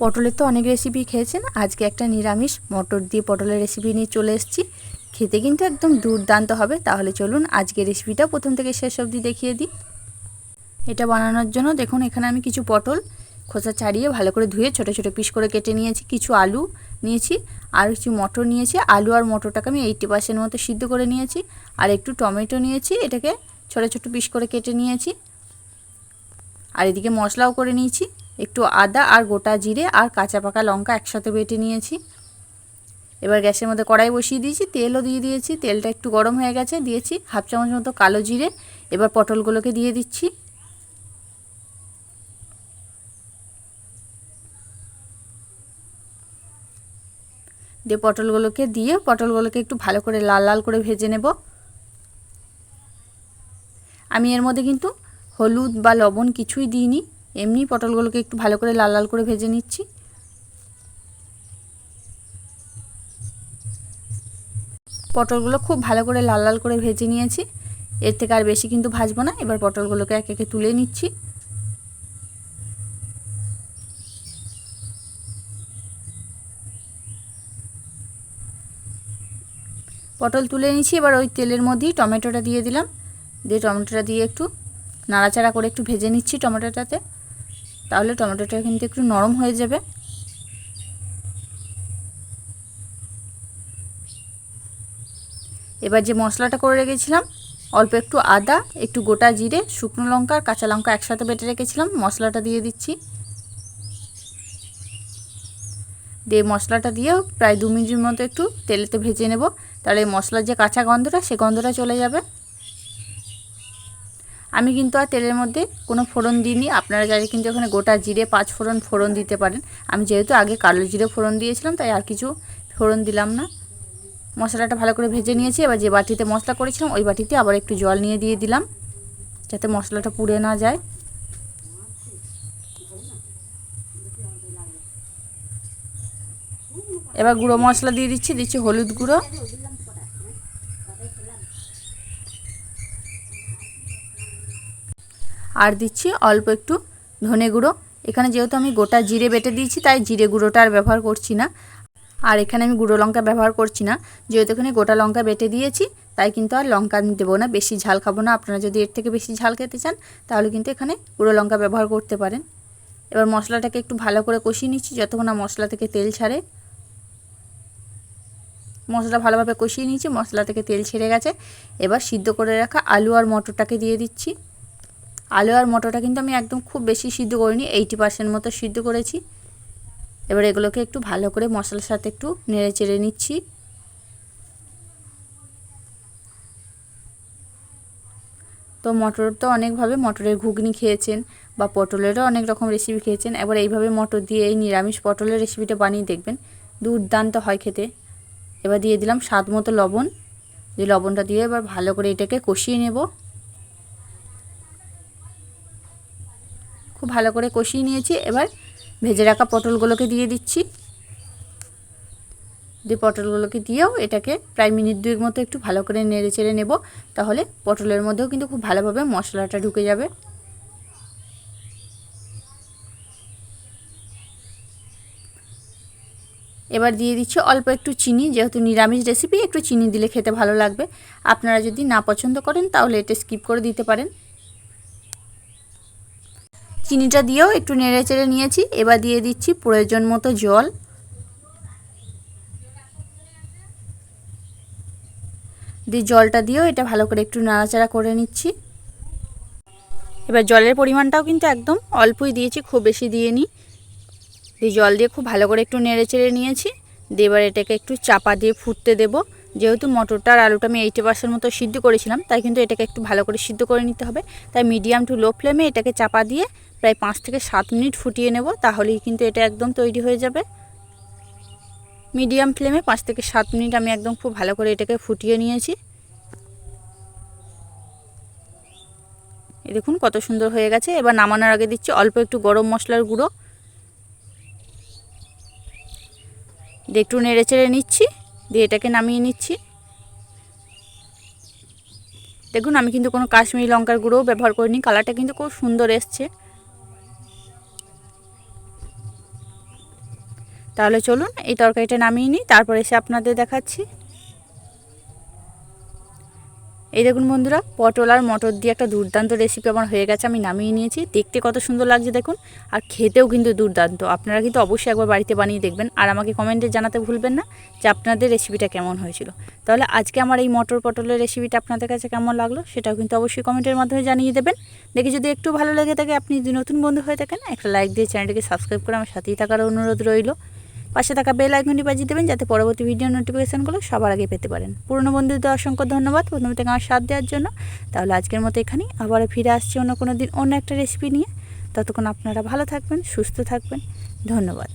পটলের তো অনেক রেসিপি খেয়েছেন, আজকে একটা নিরামিষ, মটর দিয়ে পটলের রেসিপি নিয়ে চলে এসেছি। খেতে কিন্তু একদম দুর্দান্ত হবে, তাহলে চলুন আজকে রেসিপিটা প্রথম থেকে শেষ অবধি দেখিয়ে দিই। এটা বানানোর জন্য দেখুন, এখানে আমি কিছু পটল খোসা ছাড়িয়ে ভালো করে ধুয়ে ছোটো ছোটো পিস করে কেটে নিয়েছি, কিছু আলু নিয়েছি, আর কিছু মটর নিয়েছি, আলু আর মটরটাকে আমি এইটি পার্সেন্ট মতো সিদ্ধ করে নিয়েছি, আর একটু টমেটো নিয়েছি, এটাকে ছোটো ছোটো পিস করে কেটে নিয়েছি। আর এদিকে মশলাও করে নিয়েছি। একটু আদা আর গোটা জিরে আর কাঁচা পাকা লঙ্কা একসাথে বেটে নিয়েছি। এবার গ্যাসের মধ্যে কড়াই বসিয়ে দিয়েছি, তেলও দিয়ে দিয়েছি, তেলটা একটু গরম হয়ে গেছে, দিয়েছি হাফ চামচ মতো কালো জিরে। এবার পটলগুলোকে দিয়ে দিচ্ছি। দিয়ে পটলগুলোকে দিয়ে পটলগুলোকে একটু ভালো করে লাল লাল করে ভেজে নেব। আমি এর মধ্যে কিন্তু হলুদ বা লবণ কিছুই দিইনি। এমনি পটলগুলোকে একটু ভালো করে লাল লাল করে ভেজে নিচ্ছি। পটলগুলো খুব ভালো করে লাল লাল করে ভেজে নিয়েছি। এর থেকে আর বেশি কিন্তু ভাজবো না। এবার পটলগুলোকে এক একে তুলে নিচ্ছি। পটল তুলে নিচ্ছি। এবার ওই তেলের মধ্যেই টমেটোটা দিয়ে দিলাম। দিয়ে টমেটোটা দিয়ে একটু নাড়াচাড়া করে একটু ভেজে নিচ্ছি টমেটোটাতে। তাহলে টমেটোটা কিন্তু একটু নরম হয়ে যাবে। এবার যে মশলাটা করে রেখেছিলাম, অল্প একটু আদা, একটু গোটা জিরে, শুকনো লঙ্কা আর কাঁচা লঙ্কা একসাথে বেটে রেখেছিলাম, মশলাটা দিয়ে দিচ্ছি। দিয়ে মশলাটা দিয়েও প্রায় দু মিনিটের মতো একটু তেলেতে ভেজে নেব। তাহলে মশলার যে কাঁচা গন্ধটা, সে গন্ধটা চলে যাবে। আমি কিন্তু আর তেলের মধ্যে কোনো ফোড়ন দিইনি। আপনারা চাইলে কিন্তু এখানে গোটা জিরে পাঁচ ফোড়ন ফোড়ন দিতে পারেন। আমি যেহেতু আগে কালো জিরে ফোড়ন দিয়েছিলাম, তাই আর কিছু ফোড়ন দিলাম না। মশলাটা ভালো করে ভেজে নিয়েছি। এবার যে বাটিতে মশলা করেছিলাম, ওই বাটিতে আবার একটু জল নিয়ে দিয়ে দিলাম, যাতে মশলাটা পুড়ে না যায়। এবার গুঁড়ো মশলা দিয়ে দিচ্ছি দিচ্ছি হলুদ গুঁড়ো। আর দিচ্ছি অল্প একটু ধনে গুঁড়ো। এখানে যেহেতু আমি গোটা জিরে বেটে দিয়েছি, তাই জিরে গুঁড়োটা আর ব্যবহার করছি না। আর এখানে আমি গুঁড়ো লঙ্কা ব্যবহার করছি না। যেহেতু এখানে গোটা লঙ্কা বেটে দিয়েছি, তাই কিন্তু আর লঙ্কা আমি দেবো না। বেশি ঝাল খাব না। আপনারা যদি এর থেকে বেশি ঝাল খেতে চান, তাহলে কিন্তু এখানে গুঁড়ো লঙ্কা ব্যবহার করতে পারেন। এবার মশলাটাকে একটু ভালো করে কষিয়ে নিচ্ছি, যতক্ষণ না মশলা থেকে তেল ছাড়ে। মশলা ভালোভাবে কষিয়ে নিয়েছি, মশলা থেকে তেল ছেড়ে গেছে। এবার সিদ্ধ করে রাখা আলু আর মটরটাকে দিয়ে দিচ্ছি। আলু আর মটরটা কিন্তু আমি একদম খুব বেশি সিদ্ধ করিনি, এইটি পার্সেন্ট মতো সিদ্ধ করেছি। এবার এগুলোকে একটু ভালো করে মশলার সাথে একটু নেড়ে চেড়ে নিচ্ছি। তো মটর তো অনেকভাবে মটরের ঘুগনি খেয়েছেন বা পটলেরও অনেক রকম রেসিপি খেয়েছেন, এবার এইভাবে মটর দিয়ে এই নিরামিষ পটলের রেসিপিটা বানিয়ে দেখবেন। দুর্দান্ত হয় খেতে। এবার দিয়ে দিলাম স্বাদ মতো লবণ। যে লবণটা দিয়ে এবার ভালো করে এটাকে কষিয়ে নেব। খুব ভালো করে কষিয়ে নিয়েছি। এবার ভেজে রাখা পটলগুলোকে দিয়ে দিচ্ছি। দিয়ে পটলগুলোকে দিয়েও এটাকে প্রায় মিনিট দুয়েক মতো একটু ভালো করে নেড়ে চেড়ে নেব। তাহলে পটলের মধ্যেও কিন্তু খুব ভালোভাবে মশলাটা ঢুকে যাবে। এবার দিয়ে দিচ্ছি অল্প একটু চিনি। যেহেতু নিরামিষ রেসিপি একটু চিনি দিলে খেতে ভালো লাগবে। আপনারা যদি না পছন্দ করেন, তাহলে এটা স্কিপ করে দিতে পারেন। চিনিটা দিয়েও একটু নেড়ে চেড়ে নিয়েছি। এবার দিয়ে দিচ্ছি প্রয়োজন মতো জল। দিয়ে জলটা দিয়েও এটা ভালো করে একটু নাড়াচাড়া করে নিচ্ছি। এবার জলের পরিমাণটাও কিন্তু একদম অল্পই দিয়েছি, খুব বেশি দিয়ে নিই দিয়ে জল দিয়ে খুব ভালো করে একটু নেড়ে চেড়ে নিয়েছি। দিয়ে এবার এটাকে একটু চাপা দিয়ে ফুটতে দেব। যেহেতু মটরটা আলুটা আমি এইটি পার্সেন্ট মতো সিদ্ধ করেছিলাম, তাই কিন্তু এটাকে একটু ভালো করে সিদ্ধ করে নিতে হবে। তাই মিডিয়াম টু লো ফ্লেমে এটাকে চাপা দিয়ে প্রায় পাঁচ থেকে সাত মিনিট ফুটিয়ে নেব, তাহলেই কিন্তু এটা একদম তৈরি হয়ে যাবে। মিডিয়াম ফ্লেমে পাঁচ থেকে সাত মিনিট আমি একদম খুব ভালো করে এটাকে ফুটিয়ে নিয়েছি। দেখুন কত সুন্দর হয়ে গেছে। এবার নামানোর আগে দিচ্ছি অল্প একটু গরম মশলার গুঁড়ো। একটু নেড়ে চেড়ে নিচ্ছি। দিয়ে এটাকে নামিয়ে নিচ্ছি। দেখুন, আমি কিন্তু কোনো কাশ্মীরি লঙ্কার গুঁড়োও ব্যবহার করিনি, কালারটা কিন্তু খুব সুন্দর এসছে। তাহলে চলুন, এই তরকারিটা নামিয়ে নিই, তারপর এসে আপনাদের দেখাচ্ছি। এই দেখুন বন্ধুরা, পটল আর মটর দিয়ে একটা দুর্দান্ত রেসিপি আমার হয়ে গেছে, আমি নামিয়ে নিয়েছি। দেখতে কত সুন্দর লাগছে দেখুন, আর খেতেও কিন্তু দুর্দান্ত। আপনারা কিন্তু অবশ্যই একবার বাড়িতে বানিয়ে দেখবেন, আর আমাকে কমেন্টে জানাতে ভুলবেন না যে আপনাদের রেসিপিটা কেমন হয়েছিল। তাহলে আজকে আমার এই মটর পটলের রেসিপিটা আপনাদের কাছে কেমন লাগল, সেটাও কিন্তু অবশ্যই কমেন্টের মাধ্যমে জানিয়ে দেবেন। দেখে যদি একটু ভালো লেগে থাকে, আপনি যদি নতুন বন্ধু হয়ে থাকেন, একটা লাইক দিয়ে চ্যানেলটিকে সাবস্ক্রাইব করে আমার সাথেই থাকার অনুরোধ রইল। পাশে থাকা বেল আইকনটি বাজিয়ে দেবেন যাতে পরবর্তী ভিডিও নোটিফিকেশানগুলো সবার আগে পেতে পারেন। পুরনো বন্ধুদের অসংখ্য ধন্যবাদ। প্রথম থেকে আমার সাথ দেওয়ার জন্য। তাহলে আজকের মতো এখানেই। আবার ফিরে আসছি অন্য কোনো দিন অন্য একটা রেসিপি নিয়ে। ততক্ষণ আপনারা ভালো থাকবেন, সুস্থ থাকবেন। ধন্যবাদ।